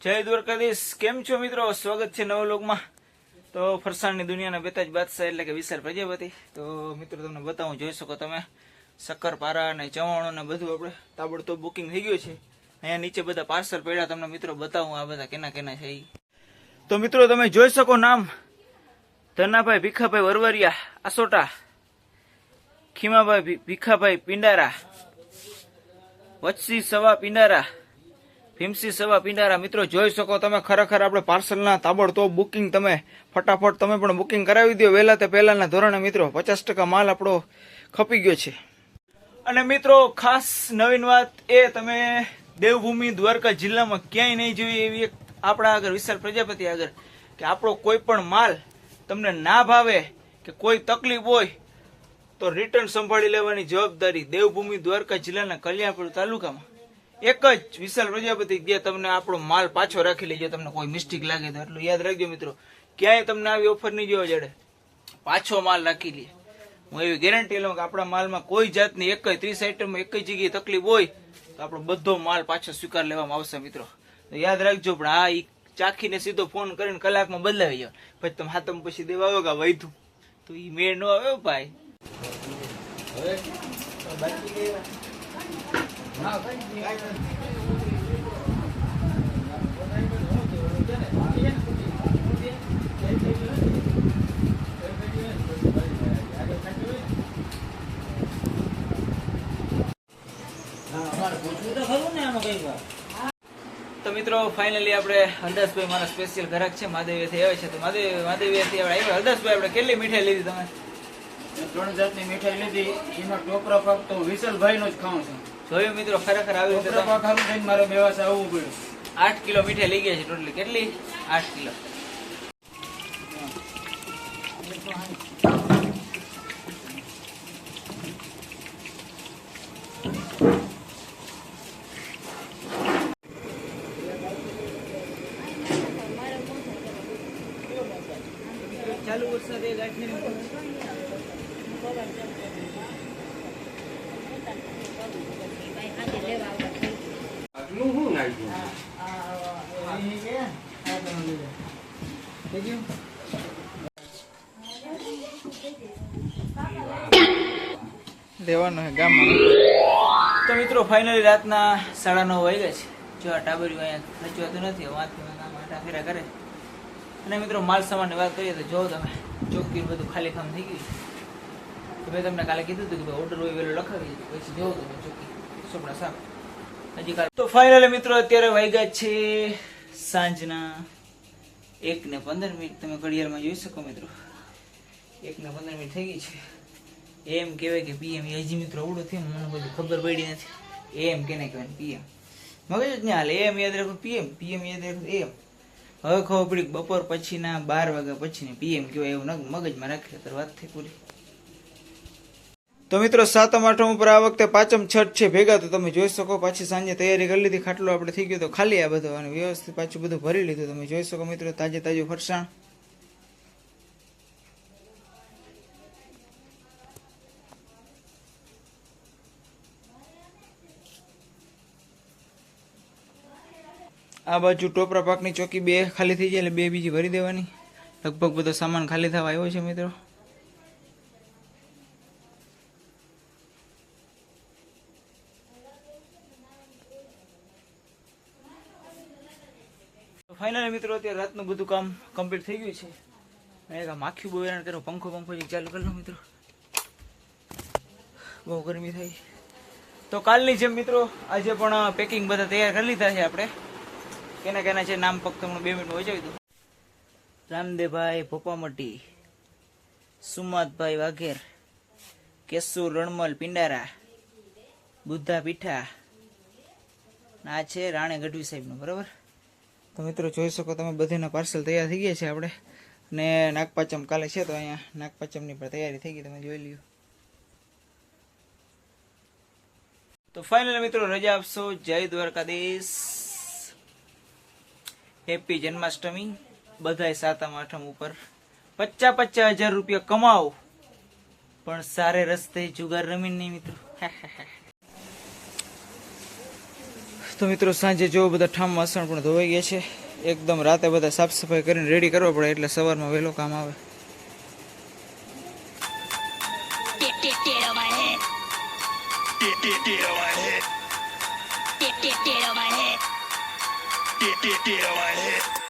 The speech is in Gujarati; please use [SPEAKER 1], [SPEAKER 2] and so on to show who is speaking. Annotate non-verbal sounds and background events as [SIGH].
[SPEAKER 1] જય દ્વારકાધીશ. કેમ છો મિત્રો? સ્વાગત છે નવા લોકમાં. તો ફરસાણની દુનિયાના બેતાજ બાદશાહ એટલે કે વિશાલ પ્રજાપતિ. તો મિત્રો, તમને બતાવું, જોઈ શકો તમે, શક્કરપારા અને ચવાણો ને બધું આપણે તાબડતોબ બુકિંગ થઈ ગયું છે. અહીંયા નીચે બધા પાર્સલ પડ્યા, તમને મિત્રો બતાવું આ બધા કેના કેના છે તો મિત્રો, તમે જોઈ શકો નામ. ધનાભાઈ ભીખાભાઈ વરવરિયા, આસોટા. ખીમાભાઈ ભીખાભાઈ પિંડારા. વચ્છી સવા પિંડારા. ભીમસી સેવા પિંડારા મિત્રો જોઈ શકો તમે ખરેખર આપણે પાર્સલના તાબડતોબ બુકિંગ તમે, ફટાફટ તમે પણ બુકિંગ કરાવી દો. વહેલા તે પહેલાના ધોરણે મિત્રો, પચાસ ટકા માલ આપણો ખપી ગયો છે. અને મિત્રો, ખાસ નવીન વાત એ, તમે દેવભૂમિ દ્વારકા જિલ્લામાં ક્યાંય નહીં જોઈએ એવી એક આપણા આગળ વિશાલ પ્રજાપતિ આગળ, કે આપણો કોઈ પણ માલ તમને ના ભાવે, કે કોઈ તકલીફ હોય, તો રિટર્ન સંભાળી લેવાની જવાબદારી દેવભૂમિ દ્વારકા જિલ્લાના કલ્યાણપુર તાલુકામાં. એક જ વિશાલ પ્રજાપતિ જે તમને આપણો માલ પાછો રાખી લેજો, તમને કોઈ મિસ્ટેક લાગે તો એટલું યાદ રાખજો મિત્રો. ક્યાંય તમને આવી ઓફર નહીં જોવા જડે. પાછો માલ રાખી લે. હું એવી ગેરંટી લઉં કે આપણા માલમાં કોઈ જાતની એક જ ત્રીસ આઈટમમાં એક જ જગ્યાએ તકલીફ હોય, તો આપણો બધો માલ પાછો સ્વીકાર લેવામાં આવશે મિત્રો. તો યાદ રાખજો, પણ આ ચાખીને સીધો ફોન કરીને કલાકમાં બદલાવી જાવ પછી તમે હાથમ પછી દેવા આવ્યો કે વૈધું તો એ મેળ ન આવ્યો ભાઈ. તો મિત્રો ફાઇનલી આપણે હરદાસભાઈ મારા સ્પેશિયલ ઘરાક છે મહાદેવીથી આવે છે. તો મહાદેવ મહાદેવીથી આપણે આવ્યા. હરદાસભાઈ આપણે કેટલી મીઠાઈ લીધી તમે?
[SPEAKER 2] ત્રણ જાતની મીઠાઈ લીધી. એમાં ટોપરા ફક્ત તો વિશાલભાઈ નો જ ખાઉં છું.
[SPEAKER 1] જોયું મિત્રો ખરેખર આવી રીતે
[SPEAKER 2] હારું થઈને મારે બેવાસ આવવું પડ્યું.
[SPEAKER 1] આઠ કિલો મીઠે લઈ ગયા છે ટોટલી. કેટલી? આઠ કિલો. ચાલુ વરસાદ એ ગાંઠની
[SPEAKER 2] આટલું શું નાખ્યું?
[SPEAKER 1] દેવાનો છે ગામમાં. તો મિત્રો ફાઇનલી રાતના સાડા નવ વાગ્યા છે. જો આ ટાબરિયું અહીંયા રચવાતું નથી વાંચતું આટા ફેરા કરે. અને મિત્રો માલ સામાનની વાત કરીએ તો જો તમે ચોખ્ખી બધું ખાલી ખામ થઈ ગયું મેં તમને કાલે કીધું હતું કે ઓર્ડર હોય વેલો લખાવી પછી જોવો તો ચોખ્ખી ચોપડા સાફ. હજી કાલે. તો ફાઇનલી મિત્રો, અત્યારે વાગ્યા છે સાંજના એક ને પંદર મિનિટ. તમે ઘડિયાળમાં જોઈ શકો મિત્રો. એક ને પંદર મિનિટ થઈ ગઈ છે. એમ કહેવાય કે પીએમ હજી મિત્રો અવડું થયો, મને બધી ખબર પડી નથી. એમ કેને કહેવાય પીએમ મગજ જ હાલે, એમ યાદ રાખો પીએમ પીએમ યાદ રાખો, એમ. હવે ખબર પડી બપોર પછીના બાર વાગ્યા પછી પીએમ કહેવાય એવું ન મગજમાં રાખે તો વાત થઈ પૂરી. તો મિત્રો, સાતમ, આઠમ ઉપર આ વખતે પાંચમ છઠ છે ભેગા, તો તમે જોઈ શકો, પાછી સાંજે તૈયારી કરી લીધી, ખાટલો આપણે થઈ ગયો તો ખાલી આ બધો, અને વ્યવસ્થિત પાછું બધું ભરી લીધું, તમે જોઈ શકો મિત્રો, તાજે તાજું ફરસાણ. આ બાજુ ટોપરા પાકની ચોકી બે ખાલી થઈ જાય, એટલે બે બીજી ભરી દેવાની. લગભગ બધો સામાન ખાલી થવા આવ્યો છે મિત્રો. ફાઇનલી મિત્રો, અત્યારે રાતનું બધું કામ કમ્પ્લીટ થઈ ગયું છે. અને એક આ માખી બહુ હેરાન કર્યો પંખો પંખો ચાલુ કરી લો મિત્રો. બહુ ગરમી થઈ તો કાલની જેમ મિત્રો, આજે પણ પેકિંગ બધા તૈયાર કરી લીધા છે આપણે. કેના કેના છે નામ ફક્ત હું બે મિનિટ વચાવી દઉં. રામદેવભાઈ ભોપામટી સુમાતભાઈ વાઘેર કેસુર રણમલ પિંડારા, બુદ્ધા પીઠા. આ છે રાણે ગઢવી સાહેબનું, બરાબર? તો મિત્રો જોઈ શકો તમે બધીના પાર્સલ તૈયાર થઈ ગયા છે આપણે. ને નાગપાચમ કાલે છે તો અહીંયા નાગપાચમની પણ તૈયારી થઈ ગઈ, તમે જોઈ લ્યો. તો ફાઇનલ મિત્રો રજા આપશો. જય દ્વારકાધીશ. હેપી જન્માષ્ટમી. બધાય સાતમ, આઠમ ઉપર. પચાસ પચાસ હજાર રૂપિયા કમાવ. પણ સારે રસ્તે જુગાર રમીને નહીં મિત્રો. [LAUGHS] તો મિત્રો સાંજે જો બધા ઠામ વાસણ પણ ધોવાઈ ગયા છે એકદમ રાતે બધા સાફ સફાઈ કરીને રેડી કરવા પડે એટલે સવારમાં વહેલો કામ આવે.